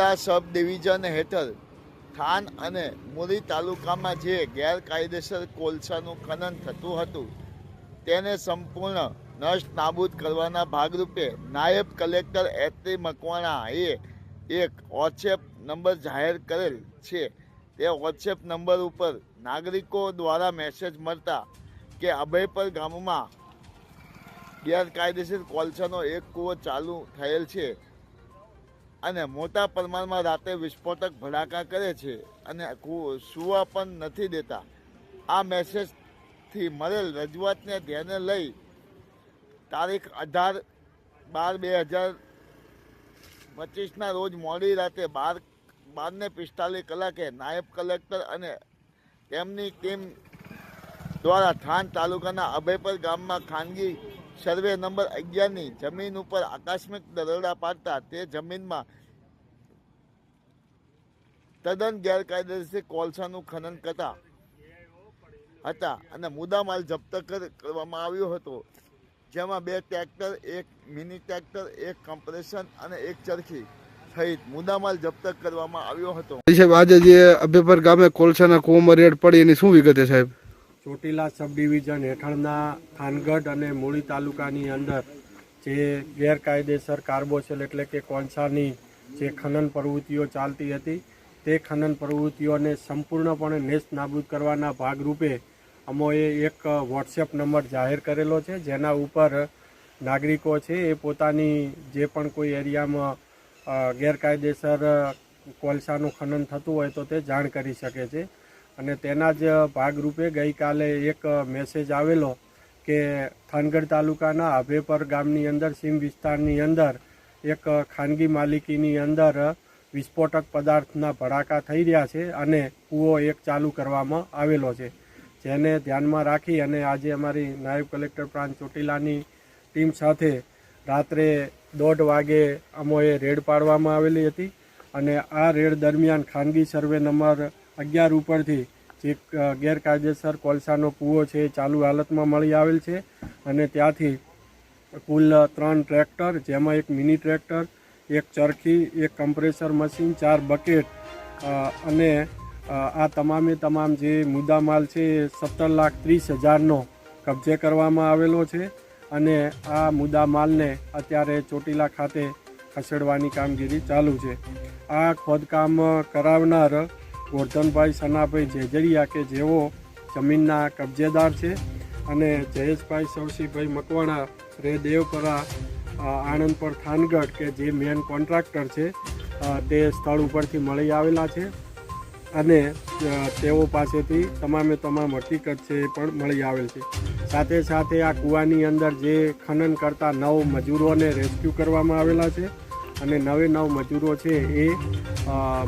Chotila sub division હેઠળ થાન અને મુરી તાલુકામાં જે ગેરકાયદેસર કોલસાનું ખનન થતું હતું, તેને સંપૂર્ણ નષ્ટ નાબૂદ કરવાના ભાગરૂપે નાયબ કલેક્ટર એત્રી મકવાણાએ એક વોટ્સએપ નંબર જાહેર કરેલ છે. તે વોટ્સએપ નંબર ઉપર નાગરિકો દ્વારા મેસેજ મળતા કે અભયપર ગામમાં ગેરકાયદેસર કોલસાનો એક કૂવો ચાલુ થયેલ છે. અને મોટા પ્રમાણમાં રાતે વિસ્ફોટક ભડાકા કરે છે અને સુવા પણ નથી દેતા. આ મેસેજથી મળેલ રજૂઆતને ધ્યાને લઈ તારીખ અઢાર બાર બે હજાર પચીસના રોજ મોડી રાતે બાર, બારને પિસ્તાલીસ કલાકે નાયબ કલેક્ટર અને તેમની ટીમ દ્વારા થાન તાલુકાના અભયપર ગામમાં ખાનગી સર્વે નંબર અગિયારની જમીન ઉપર આકસ્મિક દરોડા પાડતા તે જમીનમાં તદ્દન ગેરકાયદેસર કોલસાનું ખનન કરતા હતા અને મુદ્દામાલ જપ્ત કર- કરવામાં આવ્યો હતો, જેમાં બે ટ્રેક્ટર, એક મિની ટ્રેક્ટર, એક કમ્પ્રેશન અને એક ચરખી સહિત મુદ્દામાલ જપ્ત કરવામાં આવ્યો હતો. સાહેબ, આજે જે અભેપર ગામે કોલસાના કુવામાં રેડ પડી એની શું વિગતે સાહેબ? ચોટીલા સબ ડિવિઝન હેઠળના થાનગઢ અને મૂળી તાલુકાની અંદર જે ગેરકાયદેસર કાર્બોસેલ એટલે કે કોલસાની જે ખનન પ્રવૃત્તિઓ ચાલતી હતી, તે ખનન પ્રવૃત્તિઓને સંપૂર્ણપણે નેસ્ત નાબૂદ કરવાના ભાગરૂપે અમોએ એક વોટ્સએપ નંબર જાહેર કરેલો છે, જેના ઉપર નાગરિકો છે એ પોતાની જે પણ કોઈ એરિયામાં ગેરકાયદેસર કોલસાનું ખનન થતું હોય તો તે જાણ કરી શકે છે. અને તેના જ ભાગરૂપે ગઈકાલે એક મેસેજ આવેલો કે થાનગઢ તાલુકાના અભેપર ગામની અંદર, સીમ વિસ્તારની અંદર એક ખાનગી માલિકીની અંદર વિસ્ફોટક પદાર્થના ભડાકા થઈ રહ્યા છે અને કૂવો એક ચાલુ કરવામાં આવેલો છે. જેને ધ્યાનમાં રાખી અને આજે અમારી નાયબ કલેક્ટર પ્રાંત ચોટીલાની ટીમ સાથે રાત્રે દોઢ વાગે અમોએ રેડ પાડવામાં આવેલી હતી અને આ રેડ દરમિયાન ખાનગી સર્વે નંબર અગિયાર ઉપરથી જે ગેરકાયદેસર કોલસાનો કૂવો છે એ ચાલુ હાલતમાં મળી આવેલ છે અને ત્યાંથી કુલ ત્રણ ટ્રેક્ટર, જેમાં એક મિની ટ્રેક્ટર, એક ચરખી, એક કમ્પ્રેસર મશીન, ચાર બકેટ અને આ તમામે તમામ જે મુદ્દામાલ છે એ સત્તર લાખ ત્રીસ હજારનો કબજે કરવામાં આવેલો છે અને આ મુદ્દામાલને અત્યારે ચોટીલા ખાતે ખસેડવાની કામગીરી ચાલુ છે. આ ખોદકામ કરાવનાર ગોરધનભાઈ સનાભાઈ જેજરિયા કે જેઓ જમીનના કબજેદાર છે અને જયેશભાઈ સવસીભાઈ મકવાણા, રે દેવપરા આણંદ પર થાનગઢ કે જે મેન કોન્ટ્રાક્ટર છે તે સ્થળ ઉપરથી મળી આવેલા છે અને તેઓ પાસેથી તમામે તમામ હકીકત છે એ પણ મળી આવેલ છે. સાથે સાથે આ કૂવાની અંદર જે ખનન કરતા નવ મજૂરોને રેસ્ક્યુ કરવામાં આવેલા છે. અને નવે નવ મજૂરો છે એ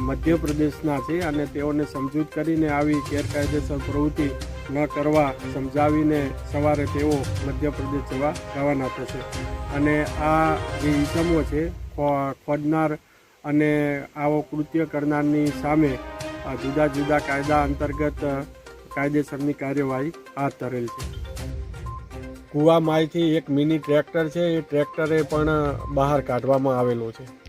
મધ્યપ્રદેશના છે અને તેઓને સમજૂત કરીને આવી ગેરકાયદેસર પ્રવૃત્તિ ન કરવા સમજાવીને સવારે તેઓ મધ્યપ્રદેશ જવા રવાના થશે. અને આ જે ઈસમો છે ખોડનાર અને આવો કૃત્ય કરનારની સામે જુદા જુદા કાયદા અંતર્ગત કાયદેસરની કાર્યવાહી હાથ ધરેલ છે. કૂવામાંથી એક મિની ટ્રેક્ટર છે. એ ટ્રેક્ટરે પણ બહાર કાઢવામાં આવેલો છે.